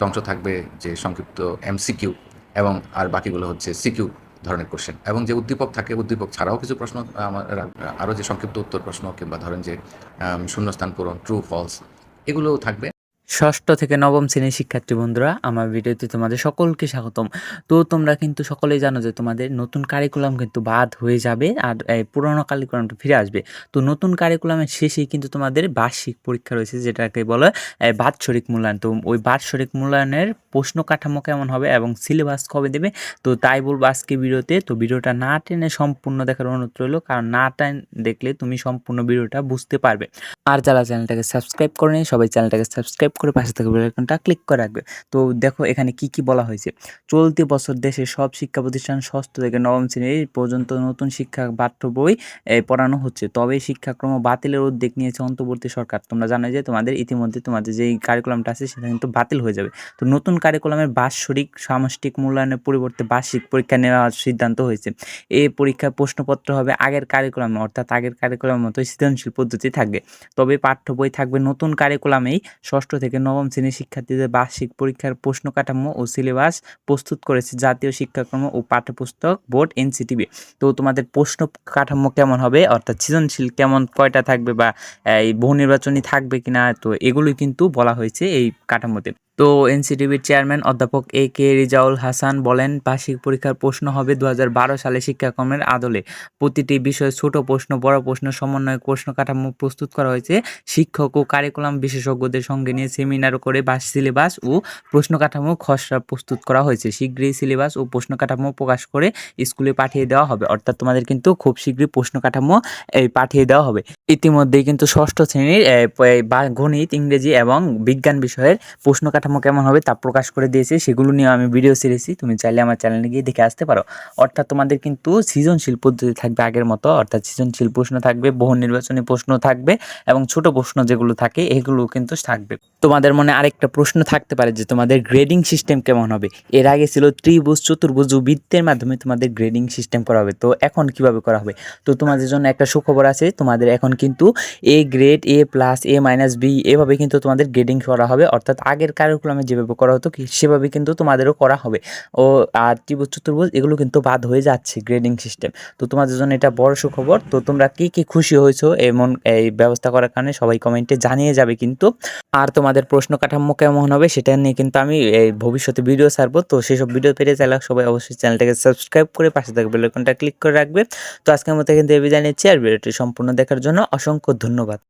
একটা অংশ থাকবে যে সংক্ষিপ্ত এমসিকিউ এবং আর বাকিগুলো হচ্ছে সিকিউ ধরনের কোশ্চেন এবং যে উদ্দীপক থাকে, উদ্দীপক ছাড়াও কিছু প্রশ্ন আমার আরও যে সংক্ষিপ্ত উত্তর প্রশ্ন কিংবা ধরেন যে শূন্যস্থান পূরণ ট্রু ফলস এগুলোও থাকবে। ষষ্ঠ থেকে নবম শ্রেণির শিক্ষার্থী বন্ধুরা, আমার ভিডিওতে তোমাদের সকলকে স্বাগতম। তো তোমরা কিন্তু সকলেই জানো যে তোমাদের নতুন কারিকুলাম কিন্তু বাদ হয়ে যাবে আর পুরোনো কারিকুলামটা ফিরে আসবে। তো নতুন কারিকুলামের শেষেই কিন্তু তোমাদের বার্ষিক পরীক্ষা রয়েছে, যেটাকে বলে বাৎসরিক মূল্যায়ন। তো ওই বাৎসরিক মূল্যায়নের প্রশ্ন কাঠামো কেমন হবে এবং সিলেবাস কবে দেবে? তো তাই বলব আজকে ভিডিওতে। তো ভিডিওটা না টেনে সম্পূর্ণ দেখার অনুরোধ রইল, কারণ না টেন দেখলে তুমি সম্পূর্ণ ভিডিওটা বুঝতে পারবে। আর যারা চ্যানেলটাকে সাবস্ক্রাইব করেনি, সবাই চ্যানেলটাকে সাবস্ক্রাইব করে পাশে থাকা বেল আইকনটা ক্লিক করে রাখবে। তো দেখো এখানে কি কি বলা হয়েছে? চলতি বছর দেশের সব শিক্ষা প্রতিষ্ঠান ষষ্ঠ থেকে নবম শ্রেণি পর্যন্ত নতুন শিক্ষা পাঠ্য বই পড়ানো হচ্ছে। তবে শিক্ষাক্রম বাতিলের উদ্যোগ নিয়েছে অন্তর্বর্তী সরকার। তোমরা জানো যে তোমাদের ইতিমধ্যে তোমাদের যেই কারিকুলামটা আছে, সেটা কিন্তু বাতিল হয়ে যাবে। তো নতুন কারিকুলামের বাৎসরিক সামষ্টিক মূল্যায়নের পরিবর্তে বার্ষিক পরীক্ষা নেওয়ার সিদ্ধান্ত হয়েছে। এই পরীক্ষার প্রশ্নপত্র হবে আগের কারিকুলামে অর্থাৎ আগের কারিকুলামের মতোই সৃজনশীল পদ্ধতি থাকবে। তবে পাঠ্য বই থাকবে নতুন কারিকুলামেই ষষ্ঠ থেকে নবম শ্রেণির শিক্ষার্থীদের বার্ষিক পরীক্ষার প্রশ্ন কাঠামো ও সিলেবাস প্রস্তুত করেছে জাতীয় শিক্ষাক্রম ও পাঠ্যপুস্তক বোর্ড এনসিটিভি তো তোমাদের প্রশ্ন কাঠামো কেমন হবে? অর্থাৎ সৃজনশীল কেমন কয়টা থাকবে বা এই বহু নির্বাচনী থাকবে কিনা? তো এগুলোই কিন্তু বলা হয়েছে এই কাঠামোতে। তো এনসিটিভির চেয়ারম্যান অধ্যাপক এ কে রিজাউল হাসান বলেন, বার্ষিক পরীক্ষার প্রশ্ন হবে দু হাজার বারো সালে শিক্ষাক্রমের আদলে। প্রতিটি বিষয়ে ছোট প্রশ্ন, বড় প্রশ্ন, সমন্বয়ে প্রশ্ন কাঠামো প্রস্তুত করা হয়েছে। শিক্ষক ও কারিকুলাম বিশেষজ্ঞদের সঙ্গে নিয়ে সেমিনার করে বাস সিলেবাস ও প্রশ্ন কাঠামো খসড়া প্রস্তুত করা হয়েছে। শীঘ্রই সিলেবাস ও প্রশ্ন কাঠামো প্রকাশ করে স্কুলে পাঠিয়ে দেওয়া হবে। অর্থাৎ তোমাদের কিন্তু খুব শীঘ্রই প্রশ্ন কাঠামো এই, পাঠিয়ে দেওয়া হবে। ইতিমধ্যেই কিন্তু ষষ্ঠ শ্রেণির গণিত, ইংরেজি এবং বিজ্ঞান বিষয়ের প্রশ্ন কাঠামো কেমন হবে তা প্রকাশ করে দিয়েছে। সেগুলো নিয়ে আমি ভিডিও ছেড়েছি। তুমি চাইলে আমার চ্যানেলে গিয়ে দেখে আসতে পারো। অর্থাৎ তোমাদের কিন্তু সৃজনশীল পদ্ধতি থাকবে আগের মতো। অর্থাৎ সৃজনশীল প্রশ্ন থাকবে, বহু নির্বাচনী প্রশ্ন থাকবে এবং ছোট প্রশ্ন যেগুলো থাকে, এগুলো কিন্তু থাকবে। তোমাদের মনে আরেকটা প্রশ্ন থাকতে পারে যে, তোমাদের গ্রেডিং সিস্টেম কেমন হবে? এর আগে ছিল ত্রিভুজ, চতুর্ভুজ বৃত্তের মাধ্যমে তোমাদের গ্রেডিং সিস্টেম করা হবে। তো এখন কীভাবে করা হবে? তো তোমাদের জন্য একটা সুখবর আছে, তোমাদের এখন কিন্তু A grade A plus A minus B এভাবে কিন্তু তোমাদের গ্রেডিং করা হবে। অর্থাৎ আগের কারিকুলামে যেভাবে করা হতো সেভাবে কিন্তু তোমাদেরও করা হবে। ও আর ত্রিভুজ, চতুর্ভুজ এগুলো কিন্তু বাদ হয়ে যাচ্ছে গ্রেডিং সিস্টেম তো তোমাদের জন্য এটা বড় সুখবর। তো তোমরা কি কি খুশি হয়েছো এমন, এই ব্যবস্থা করার কারণে সবাই কমেন্টে জানিয়ে যাবে কিন্তু। আর তোমাদের প্রশ্ন কাঠামো কেমন হবে সেটা নিয়ে কিন্তু আমি এই ভবিষ্যতে ভিডিও ছাড়বো। তো সেসব ভিডিও পেতে চাইলে সবাই অবশ্যই চ্যানেলটাকে সাবস্ক্রাইব করে পাশে থাকবে বেল আইকনটা ক্লিক করে রাখবে। তো আজকের মতো কিন্তু এই বিদায় নিচ্ছি আর ভিডিওটি সম্পূর্ণ দেখার জন্য অসংখ্য ধন্যবাদ।